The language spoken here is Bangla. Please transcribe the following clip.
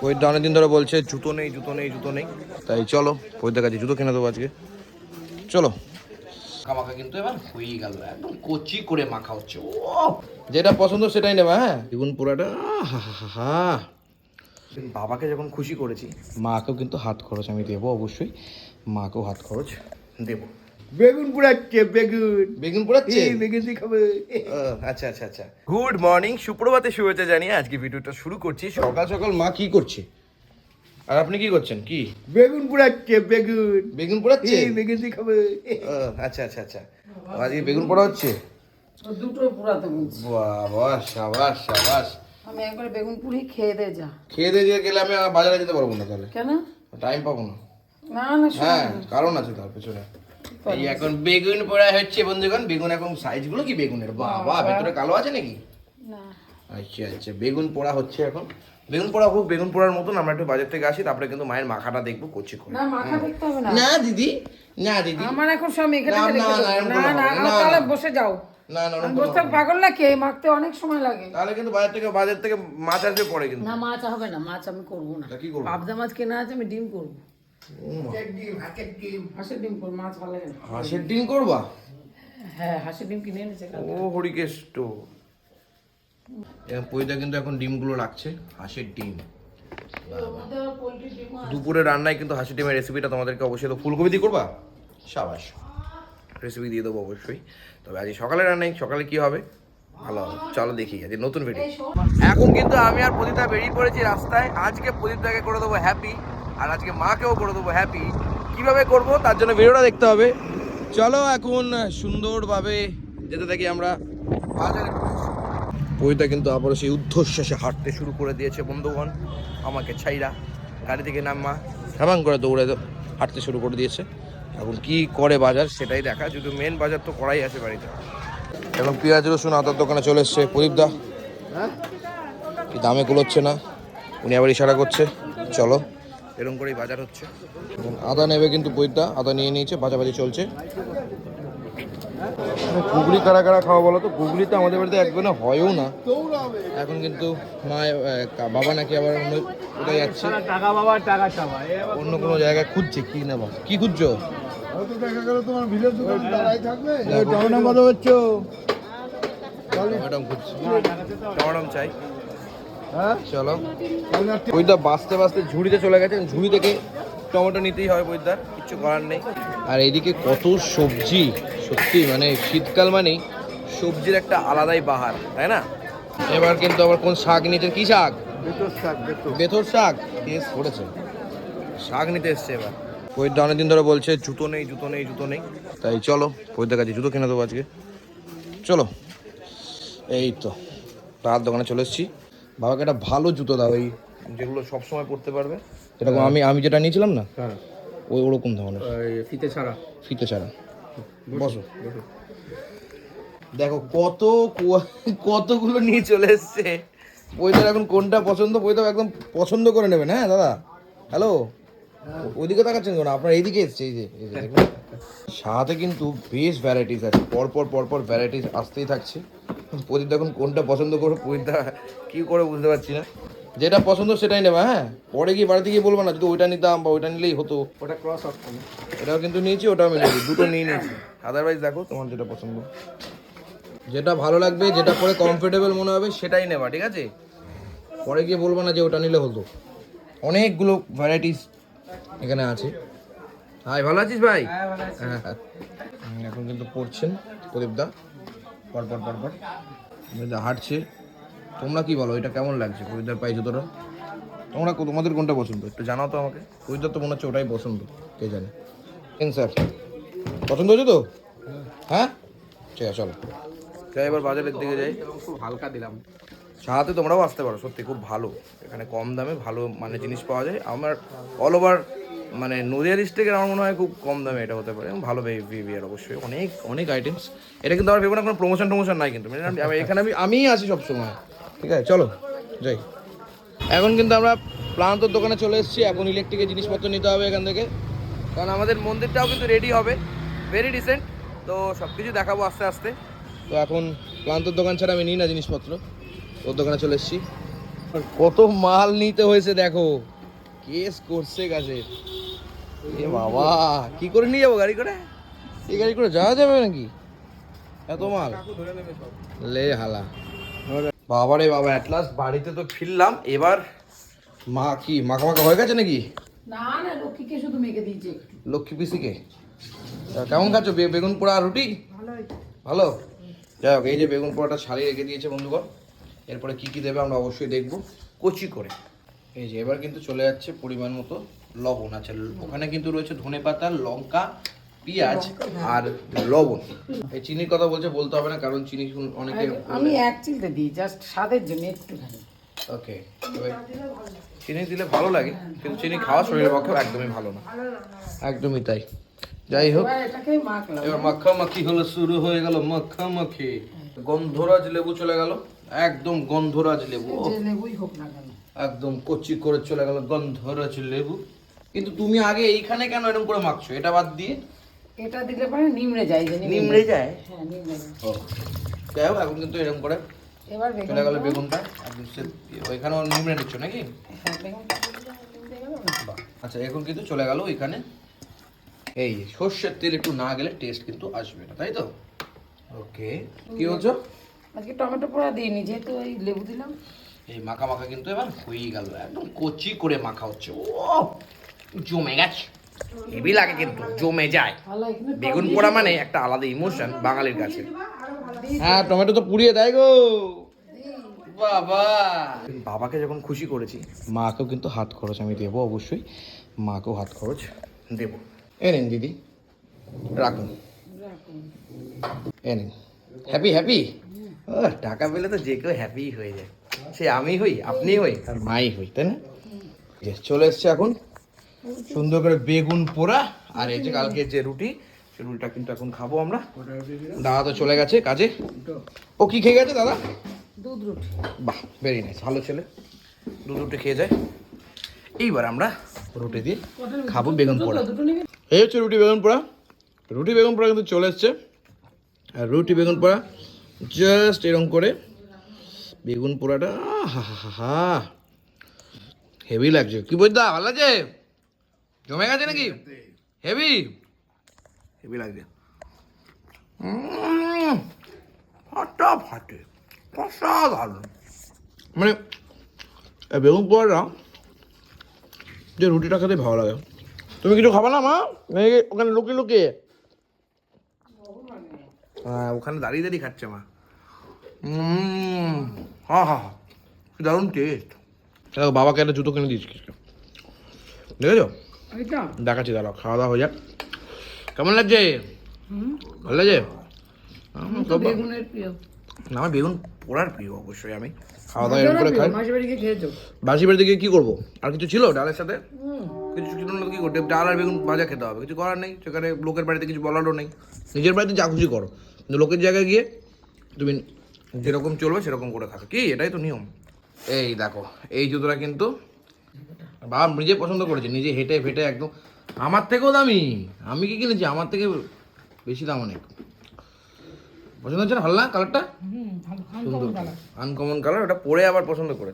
পৈদ্যা অনেকদিন ধরে বলছে জুতো নেই জুতো নেই জুতো নেই। তাই চলো পৈদ্যার কাছে জুতো কিনে দেবো আজকে। চলো। মাখা কিন্তু এবার হয়ে গেল একদম কচি করে মাখা হচ্ছে ও। যেটা পছন্দ সেটাই নেবা হ্যাঁ? বেগুন পোড়াটা হা হা হা হা। বাবাকে যখন খুশি করেছি মাকেও কিন্তু হাত খরচ আমি দেবো অবশ্যই মাকেও হাত খরচ দেবো। বেগুন পোড়াচ্ছে বেগুন। বেগুন পোড়াচ্ছে এই বেগুন দিয়ে খাবে। ও, আচ্ছা আচ্ছা আচ্ছা। গুড মর্নিং সুপ্রভাতে শুভেচ্ছা জানিয়ে আজকে ভিডিওটা শুরু করছি। সকাল সকাল মা কি করছে? আর আপনি কি করছেন? কি? বেগুন পোড়াচ্ছে বেগুন। বেগুন পোড়াচ্ছে এই বেগুন দিয়ে খাবে। ও, আচ্ছা আচ্ছা আচ্ছা। আজকে বেগুন পোড়া হচ্ছে? দুটো পুরাতে বলছি। বাবা সাবাস সাবাস। আমি একবার বেগুন পুরি খেয়ে দে যা। খেয়ে দিয়ে দিয়ে গেলে আমি বাজারে যেতে পারব না তাহলে। কেন? টাইম পাবো না। না না হ্যাঁ কারণ আছে তার পেছনে। এই এখন বেগুন পোড়া হচ্ছে বন্ধুগণ। বেগুন এখন সাইজগুলো কি বেগুনের? বাবা ভেতরে কালো আছে নাকি? না। আচ্ছা আচ্ছা বেগুন পোড়া হচ্ছে এখন। বেগুন পোড়া হোক বেগুন পোড়ার মতন আমরা একটু বাজার থেকে আসি তারপরে কিন্তু মায়ের মাখাটা দেখব করছি না মাখা দেখতে হবে না। না দিদি। না দিদি। আমার এখন সব মেখে না, না, না, তাহলে বসে যাও। না না ওরকম আমি কোনো বসে থাক পাগল না কে? মাখতে অনেক সময় লাগে। তাহলে কিন্তু বাজার থেকে বাজার থেকে মাছ আসবে পরে কিন্তু। না মাছ হবে না মাছ আমি করব না। কি করব? পাবদা মাছ কেনা আছে আমি ডিম করব। হাঁসের ডিম করব মাছ ভালো লাগে না। হাঁসের ডিম করবা? হ্যাঁ হাঁসের ডিম কিনে এনেছে ও হরিকেষ্ট। পইদা কিন্তু এখন ডিমগুলো রাখছে হাঁসের ডিম। দুপুরে রান্নায় কিন্তু হাঁসের ডিমের রেসিপিটা তোমাদেরকে অবশ্যই তো ফুলকপি দিয়ে করবা? সাবাস। রেসিপি দিয়ে দেবো অবশ্যই। তবে আজ সকালে রান্নায় সকালে কি হবে? ভালো হবে। চলো দেখি আজ নতুন ভিডিও এখন কিন্তু আমি আর প্রদীপদা বেরিয়ে পড়েছি রাস্তায়। আজকে প্রদীপদাকে করে দেবো হ্যাপি আর আজকে মাকেও করে দেবো হ্যাপি কীভাবে করব তার জন্য ভিডিওটা দেখতে হবে। চলো এখন সুন্দরভাবে যেতে থাকি আমরা বাজারে। পইটা কিন্তু আবার সেই ঊর্ধ্বশ্বাসে হাঁটতে শুরু করে দিয়েছে বন্ধুগণ। আমাকে ছাইরা গাড়ি থেকে নামা হেমাং করে দৌড়ে হাঁটতে শুরু করে দিয়েছে। এখন কি করে বাজার সেটাই দেখা যদি মেন বাজার তো করাই আছে বাড়িতে। এখন পেঁয়াজ রসুন আদার দোকানে চলে এসছে প্রদীপদা কি দামে কুলোচ্ছে না উনি আবার ইশারা করছে। চলো। এরকম করেই বাজার হচ্ছে। আদা নেবে কিন্তু বৈদ্যা আদা নিয়ে নিয়েছে বাজাবাজি চলছে। গুগলি কারা কারা খাওয়া বলো তো? গুগলি তো আমাদের বাড়িতে একদম হয়ও না। এখন কিন্তু মা বাবা নাকি আবার অন্য কোথায় যাচ্ছে? টাকা বাবা টাকা অন্য কোনো জায়গায় খুঁজছে কি না নেবা কি খুঁজছো? দেখা গেল তোমার দোকান দাঁড়াই থাকবে। হচ্ছে খুঁজছি টমেটম চাই। হ্যাঁ? চলো। বৈদ্যা বাঁচতে বাঁচতে ঝুড়িতে চলে গেছে। ঝুড়ি থেকে টমেটো নিতেই হয় বৈদ্যার কিচ্ছু করার নেই। আর এইদিকে কত সবজি সত্যি মানে শীতকাল মানেই সবজির একটা আলাদাই বাহার তাই না? এবার কিন্তু আবার কোন শাক নিতে কি শাক? বেতর শাক বেতর। বেথর শাক? টেস্ট করেছে। শাক নিতে এসছে এবার। বৈদ্যা অনেকদিন ধরে বলছে জুতো নেই জুতো নেই জুতো নেই। তাই চলো বৈদ্যার কাছে জুতো কিনে দেবো আজকে। চলো এই তো তার দোকানে চলে এসেছি। বাবাকে একটা ভালো জুতো দাও এই যেগুলো সব সময় পরতে পারবে। যেরকম আমি আমি যেটা নিয়েছিলাম না? হ্যাঁ। ওই ওরকম ধরনের। ফিতে ছাড়া। ফিতে ছাড়া। বসো দেখো কত কতগুলো নিয়ে চলে এসছে। বইটার এখন কোনটা পছন্দ? বইটা একদম পছন্দ করে নেবেন হ্যাঁ দাদা? হ্যালো ওইদিকে তাকাচ্ছেন কেন? আপনার এইদিকে এসছে এই যে এই যে দেখুন। সাথে কিন্তু বেশ ভ্যারাইটিস আছে। পরপর পরপর ভ্যারাইটিস আসতেই থাকছে। প্রদীপ এখন কোনটা পছন্দ করে প্রদীপদা কি করে বুঝতে পারছি না। যেটা পছন্দ সেটাই নেবা হ্যাঁ? পরে গিয়ে বাড়িতে গিয়ে বলব না যদি ওইটা নিতাম বা ওইটা নিলেই হতো। ওটা ক্রস অপশন এটাও কিন্তু নিয়েছি ওটাও আমি নিয়েছি দুটো নিয়ে নিয়েছি। আদারওয়াইজ দেখো তোমার যেটা পছন্দ। যেটা ভালো লাগবে যেটা পরে কমফোর্টেবল মনে হবে সেটাই নেবা ঠিক আছে? পরে গিয়ে বলব না যে ওটা নিলে হতো। অনেকগুলো ভ্যারাইটিস এখানে আছে। হাই ভালো আছিস ভাই? হ্যাঁ হ্যাঁ। এখন কিন্তু পড়ছেন প্রদীপদা। পর পর পর পর। প্রদীপদা হাঁটছে তোমরা কি বলো এটা কেমন লাগছে? প্রদীপদার পাই জুতোটা? তোমরা তোমাদের কোনটা পছন্দ? একটু জানাও তো আমাকে। প্রদীপদার তো মনে হচ্ছে ওটাই পছন্দ কে জানে। স্যার পছন্দ হয়েছে তো? হ্যাঁ? ঠিক আছে চলো। যাই এবার বাজারের দিকে যাই। খুব হালকা দিলাম। সাহাতে তোমরাও আসতে পারো সত্যি খুব ভালো। এখানে কম দামে ভালো মানে জিনিস পাওয়া যায়। আমার অল ওভার মানে নদিয়া ডিস্ট্রিক্টের আমার মনে হয় খুব কম দামে এটা হতে পারে। ভালো বিহেভিয়ার অবশ্যই। অনেক অনেক আইটেমস এটা কিন্তু আমার ভেবে কোনো প্রমোশন টমোশন নাই কিন্তু। মানে এখানে আমি, আমিই আছি সবসময়। ঠিক আছে, চলো, যাই। এখন কিন্তু আমরা প্লান্তর দোকানে চলে এসেছি। এখন ইলেকট্রিকের জিনিসপত্র নিতে হবে এখান থেকে। কারণ আমাদের মন্দিরটাও কিন্তু রেডি হবে। ভেরি ডিসেন্ট তো সব কিছু দেখাবো আস্তে আস্তে। তো এখন প্লান্তর দোকান ছাড়া আমি নিই না জিনিসপত্র। ওর দোকানে চলে এসেছি। কত মাল নিতে হয়েছে দেখো। কেস করছে গাছের। এ বাবা কি করে নিয়ে যাব গাড়ি করে? এই গাড়ি করে যাওয়া যাবে নাকি? এত মাল? লে হালা। বাবা রে বাবা অ্যাট লাস্ট বাড়িতে তো ফিরলাম এবার মা কি মাখা মাখা হয়ে গেছে নাকি? না না লক্ষ্মীকে শুধু মেখে দিয়েছে লক্ষ্মী পিসিকে? তা কেমন খাচ্ছ বে- বেগুন পোড়া আর রুটি? ভালো? যাই হোক এই যে বেগুন পোড়াটা ছাড়িয়ে রেখে দিয়েছে বন্ধুগণ এরপরে কি কি দেবে আমরা অবশ্যই দেখব। কচি করে। এই যে এবার কিন্তু চলে যাচ্ছে পরিমাণ মতো লবণ আচ্ছা ওখানে কিন্তু রয়েছে ধনে পাতা লঙ্কা পেঁয়াজ আর লবণ। এই চিনির কথা বলছে বলতে হবে না কারণ চিনি অনেকে আমি এক চিলতে দিই জাস্ট স্বাদের জন্য একটুখানি। ওকে চিনি দিলে ভালো লাগে কিন্তু চিনি খাওয়া শরীরের পক্ষে একদমই ভালো না। একদমই তাই। যাই হোক এবার মাখামাখি হলো শুরু হয়ে গেল মাখামাখি। গন্ধরাজ লেবু চলে গেল একদম গন্ধরাজ লেবু। লেবুই হোক না একদম কচি করে চলে গেল গন্ধরাজ লেবু। কিন্তু তুমি আগে এইখানে কেন এরকম করে মাখছো? এটা বাদ দিয়ে? এটা দিলে পরে নিমড়ে যায় যে নিমড়ে যায়? হ্যাঁ নিমড়ে যায়। ও যাই হোক এখন কিন্তু এরকম করে এবার বেগুন চলে গেল বেগুনটা। ওইখানেও নিমড়ে নিচ্ছ নাকি? হ্যাঁ। আচ্ছা এখন কিন্তু চলে গেল ওইখানে। এই সর্ষের তেল একটু না গেলে টেস্ট কিন্তু আসবে না তাই তো? ওকে কি বলছো? আজকে টমেটো পোড়া দিইনি যেহেতু ওই লেবু দিলাম। এই মাখা মাখা কিন্তু এবার হয়েই গেল একদম কচি করে মাখা হচ্ছে। ও জমে গেছে। হেভি লাগে কিন্তু জমে যায়। বেগুন পোড়া মানে একটা আলাদা ইমোশন বাঙালির কাছে। হ্যাঁ টমেটো তো পুড়িয়ে দেয় গো। বাবা। বাবাকে যখন খুশি করেছি মাকেও কিন্তু হাত খরচ আমি দেবো অবশ্যই। মাকেও হাত খরচ দেবো। এ নিন দিদি রাখুন। এ নিন। হ্যাপি হ্যাপি ও টাকা পেলে তো যে কেউ হ্যাপি হয়ে যায়। সে আমি হই আপনি হই আর মাই হই তাই না? চলে এসছে এখন। সুন্দর করে বেগুন পোড়া আর এই যে কালকে যে রুটি সে রুটিটা কিন্তু এখন খাব আমরা। দাদা তো চলে গেছে কাজে। ও কি খেয়ে গেছে দাদা? দুধ রুটি। বাহ ভেরি নাইস ভালো ছেলে। দুধ রুটি খেয়ে যায়। এইবার আমরা রুটি দিয়ে খাব বেগুন পোড়া। এই হচ্ছে রুটি বেগুন পোড়া। রুটি বেগুন পোড়া কিন্তু চলে এসছে। আর রুটি বেগুন পোড়া জাস্ট এরকম করে বেগুন পোড়াটা হা হা হা। হেভি লাগছে। কি বলতে ভালো লাগছে? জমে গেছে নাকি? হেভি হেভি লাগছে। উম, ফাটা ফাটে অসাধারণ মানে বেগুন পোড়াটা যে রুটিটা খেতে ভালো লাগে। তুমি কিছু খাবা না মা? ওখানে লুকিয়ে লুকিয়ে। হ্যাঁ ওখানে দাঁড়িয়ে দাঁড়িয়ে খাচ্ছে মা। উম, হা হা হা। কি দারুণ টেস্ট বাবাকে একটা জুতো কিনে দিয়েছি। দেখেছ? দেখাচ্ছি দাঁড়াও খাওয়া দাওয়া হয়ে যাক। কেমন লাগছে? ভালো লাগছে? আমার বেগুন পোড়ার প্রিয় অবশ্যই আমি। খাওয়া দাওয়া এরকম করে খাই। বাসি বাড়িতে গিয়ে কি করব? আর কিছু ছিল ডালের সাথে? কিছু ছিল না কি করতে ডাল আর বেগুন ভাজা খেতে হবে কিছু করার নেই। সেখানে লোকের বাড়িতে কিছু বলারও নেই। নিজের বাড়িতে যা খুশি করো। কিন্তু লোকের জায়গায় গিয়ে তুমি যেরকম চলবে সেরকম করে খাবে। কি? এটাই তো নিয়ম। এই দেখো এই জুতোটা কিন্তু বাবা নিজে পছন্দ করেছে নিজে হেঁটে ফেটে একদম। আমার থেকেও দামি। আমি কি কিনেছি? আমার থেকে বেশি দাম অনেক। পছন্দ হচ্ছে না ভাল্লা কালারটা সুন্দর। আনকমন কালার ওটা পরে আবার পছন্দ করেছে।